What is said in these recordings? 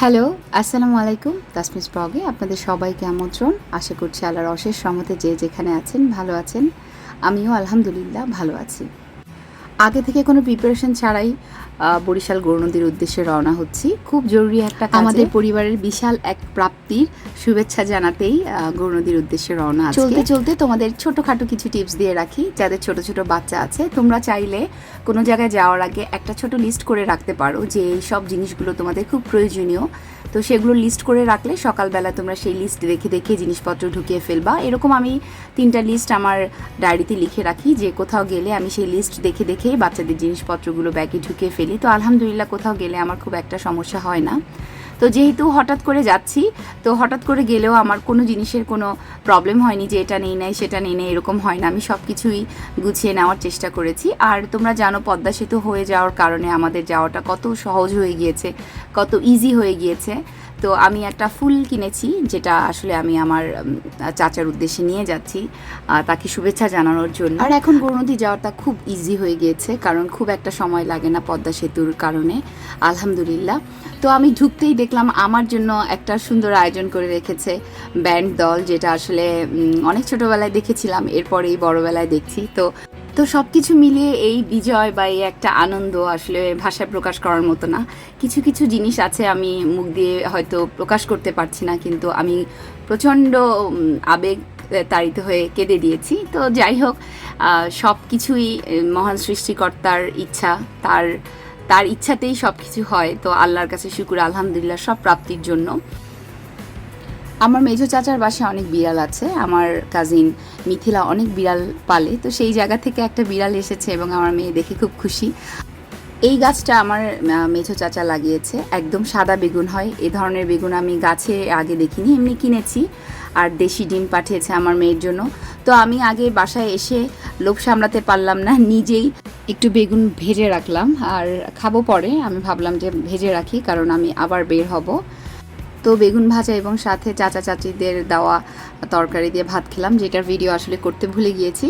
Hello, আসসালামু আলাইকুম। তাসমিস ব্লগে আপনাদের সবাইকে আমন্ত্রণ। আশা করছি আল্লাহর অশেষ সমতে যে যেখানে আছেন, ভালো আছেন। আমিও আলহামদুলিল্লাহ ভালো আছি। আগে থেকে কোনো প্রিপারেশন ছাড়াই বরিশাল গৌরনদীর উদ্দেশ্যে রওনা হচ্ছি। খুব জরুরি একটা আমাদের পরিবারের বিশাল এক প্রাপ্তির শুভেচ্ছা জানাতেই গৌরনদীর উদ্দেশ্যে রওনা। চলতে চলতে তোমাদের ছোটোখাটো কিছু টিপস দিয়ে রাখি যাদের ছোট ছোট বাচ্চা আছে। তোমরা চাইলে কোনো জায়গায় যাওয়ার আগে একটা ছোট লিস্ট করে রাখতে পারো যে এই সব জিনিসগুলো তোমাদের খুব প্রয়োজনীয়। তো সেগুলো লিস্ট করে রাখলে সকালবেলা তোমরা সেই লিস্ট দেখে দেখে জিনিসপত্র ঢুকিয়ে ফেলবা। এরকম আমি তিনটা লিস্ট আমার ডায়েরিতে লিখে রাখি যে কোথাও গেলে আমি সেই লিস্ট দেখে দেখে দেখেই বাচ্চাদের জিনিসপত্রগুলো ব্যাগে ঢুকিয়ে ফেলি। তো আলহামদুলিল্লাহ কোথাও গেলে আমার খুব একটা সমস্যা হয় না। তো যেহেতু হঠাৎ করে যাচ্ছি, তো হঠাৎ করে গেলেও আমার কোনো জিনিসের কোনো প্রবলেম হয়নি যে এটা নেই নাই, সেটা নেই নাই, এরকম হয় না। আমি সব কিছুই গুছিয়ে নেওয়ার চেষ্টা করেছি। আর তোমরা জানো, পদ্মা সেতু হয়ে যাওয়ার কারণে আমাদের যাওয়াটা কত সহজ হয়ে গিয়েছে, কত ইজি হয়ে গিয়েছে। তো আমি একটা ফুল কিনেছি, যেটা আসলে আমি আমার চাচার উদ্দেশ্যে নিয়ে যাচ্ছি তাকে শুভেচ্ছা জানানোর জন্য। আর এখন গৌরনদী যাওয়াটা খুব ইজি হয়ে গিয়েছে, কারণ খুব একটা সময় লাগে না পদ্মা সেতুর কারণে, আলহামদুলিল্লাহ। তো আমি ঢুকতেই দেখলাম আমার জন্য একটা সুন্দর আয়োজন করে রেখেছে ব্যান্ড দল, যেটা আসলে অনেক ছোটোবেলায় দেখেছিলাম, এরপরেই বড়বেলায় দেখছি। তো তো সব কিছু মিলিয়ে এই বিজয় বা এই একটা আনন্দ আসলে ভাষায় প্রকাশ করার মতো না। কিছু কিছু জিনিস আছে আমি মুখ দিয়ে হয়তো প্রকাশ করতে পারছি না, কিন্তু আমি প্রচণ্ড আবেগ তাড়িত হয়ে কেঁদে দিয়েছি। তো যাই হোক সব কিছুই মহান সৃষ্টিকর্তার ইচ্ছা, তার তার ইচ্ছাতেই সব কিছু হয়। তো আল্লাহর কাছে শুকুর, আলহামদুলিল্লাহ, সব প্রাপ্তির জন্য। আমার মেজো চাচার বাসায় অনেক বিড়াল আছে, আমার কাজিন মিথিলা অনেক বিড়াল পালে, তো সেই জায়গা থেকে একটা বিড়াল এসেছে এবং আমার মেয়ে দেখে খুব খুশি। এই গাছটা আমার মেঝো চাচা লাগিয়েছে, একদম সাদা বেগুন হয়, এ ধরনের বেগুন আমি গাছে আগে দেখিনি, এমনি কিনেছি, আর দেশি ডিম পাঠিয়েছে আমার মেয়ের জন্য। তো আমি আগে বাসায় এসে লোভ সামলাতে পারলাম না, নিজেই একটু বেগুন ভেজে রাখলাম, আর খাব পরে, আমি ভাবলাম যে ভেজে রাখি, কারণ আমি আবার বের হব। তো বেগুন ভাজা এবং সাথে চাচা চাচিদের দেওয়া তরকারি দিয়ে ভাত খেলাম, যেটার ভিডিও আসলে করতে ভুলে গিয়েছি।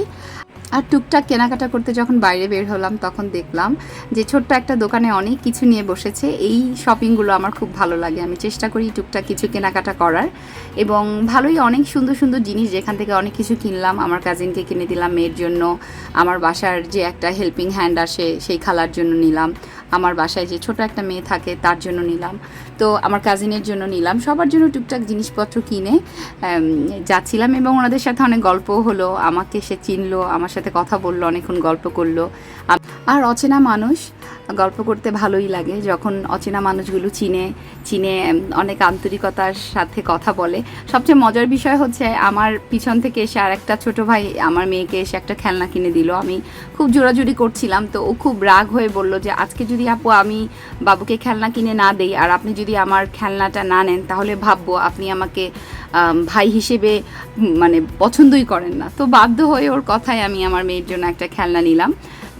আর টুকটাক কেনাকাটা করতে যখন বাইরে বের হলাম, তখন দেখলাম যে ছোট্ট একটা দোকানে অনেক কিছু নিয়ে বসেছে। এই শপিংগুলো আমার খুব ভালো লাগে। আমি চেষ্টা করি টুকটাক কিছু কেনাকাটা করার। এবং ভালোই অনেক সুন্দর সুন্দর জিনিস যেখান থেকে অনেক কিছু কিনলাম। আমার কাজিনকে কিনে দিলাম মেয়ের জন্য। আমার বাসার যে একটা হেল্পিং হ্যান্ড আসে, সেই খালার জন্য নিলাম। আমার বাসায় যে ছোট একটা মেয়ে থাকে, তার জন্য নিলাম। তো আমার কাজিনের জন্য নিলাম। সবার জন্য টুকটাক জিনিসপত্র কিনে যাচ্ছিলাম এবং ওনাদের সাথে অনেক গল্প হলো। আমাকে সে চিনলো, আমার সাথে কথা বলল, অনেকক্ষণ গল্প করল। আর অচেনা মানুষ গল্প করতে ভালোই লাগে। যখন অচেনা মানুষগুলো চিনে চিনে অনেক আন্তরিকতার সাথে কথা বলে। সবচেয়ে মজার বিষয় হচ্ছে আমার পিছন থেকে এসে আর একটা ছোটো ভাই আমার মেয়েকে এসে একটা খেলনা কিনে দিল। আমি খুব জোরাজুরি করছিলাম, তো ও খুব রাগ হয়ে বলল যে, আজকে যদি আপু আমি বাবুকে খেলনা কিনে না দেই আর আপনি যদি আমার খেলনাটা না নেন, তাহলে ভাববো আপনি আমাকে ভাই হিসেবে মানে পছন্দই করেন না। তো বাধ্য হয়ে ওর কথায় আমি আমার মেয়ের জন্য একটা খেলনা নিলাম।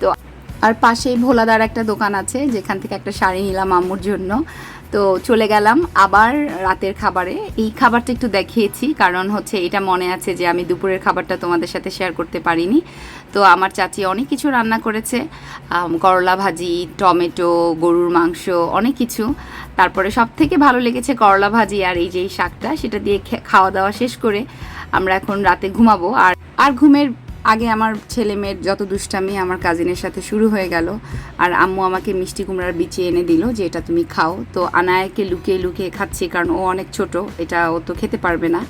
তো আর পাশেই ভোলাদার একটা দোকান আছে, যেখান থেকে একটা শাড়ি নিলাম আম্মুর জন্য। তো চলে গেলাম আবার রাতের খাবারে। এই খাবারটা একটু দেখিয়েছি, কারণ হচ্ছে এটা মনে আছে যে আমি দুপুরের খাবারটা তোমাদের সাথে শেয়ার করতে পারিনি। তো আমার চাচি অনেক কিছু রান্না করেছে করলা ভাজি, টমেটো, গরুর মাংস, অনেক কিছু। তারপরে সব থেকে ভালো লেগেছে করলা ভাজি আর এই যে শাকটা, সেটা দিয়ে খাওয়া দাওয়া শেষ করে আমরা এখন রাতে ঘুমাবো। আর আর ঘুমের আগে আমার ছেলে মেয়ের যত দুষ্টামি আমার কাজিনের সাথে শুরু হয়ে গেল, আর আম্মু আমাকে মিষ্টি কুমড়ার বিচি এনে দিল যে এটা তুমি খাও। তো আনায়াকে লুকিয়ে লুকিয়ে খাচ্ছি কারণ ও অনেক ছোট, এটা ও তো খেতে পারবে না।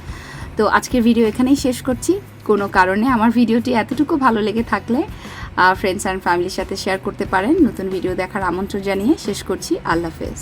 তো আজকের ভিডিও এখানেই শেষ করছি। কোনো কারণে আমার ভিডিওটি এতটুকু ভালো লেগে থাকলে ফ্রেন্ডস অ্যান্ড ফ্যামিলির সাথে শেয়ার করতে পারেন। নতুন ভিডিও দেখার আমন্ত্রণ জানিয়ে শেষ করছি। আল্লাহ হাফেজ।